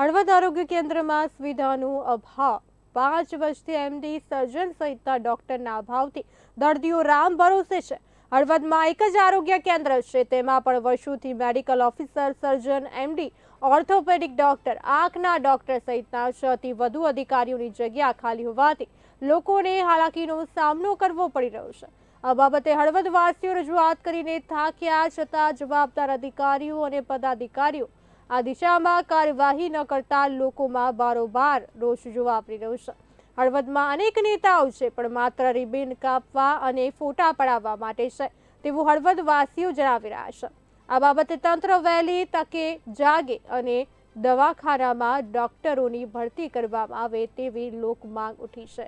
હળવદ આરોગ્ય કેન્દ્રમાં સુવિધાનો અભાવ. પાંચ વર્ષથી એમડી સર્જન સહિતના ડોક્ટરના અભાવથી દર્દીઓ રામ ભરોસે છે. હળવદમાં એક જ આરોગ્ય કેન્દ્ર છે, તેમાં પણ વર્ષોથી medical officer, surgeon MD orthopaedic doctor, આંખના ડોક્ટર સહિતના છથી વધુ અધિકારીઓની જગ્યા ખાલી હોવાથી લોકોને હાલાકીનો સામનો કરવો પડી રહ્યો છે. આ બાબતે હળવદવાસીઓ રજૂઆત કરીને થાક્યા છતાં જવાબદાર અધિકારીઓ અને પદાધિકારીઓ આ દિશામાં કાર્યવાહી ન કરતા લોકોમાં બારોબાર રોષ જોવા આપી રહ્યો છે. હળવદમાં અનેક નેતાઓ છે, પણ માત્ર રિબિન કાપવા અને ફોટા પડાવવા માટે છે, તેવું હળવદ વાસીઓ જણાવી રહ્યા છે. આ બાબતે તંત્ર વહેલી તકે જાગે અને દવાખાનામાં ડોક્ટરોની ભરતી કરવામાં આવે તેવી લોકમાંગ ઉઠી છે.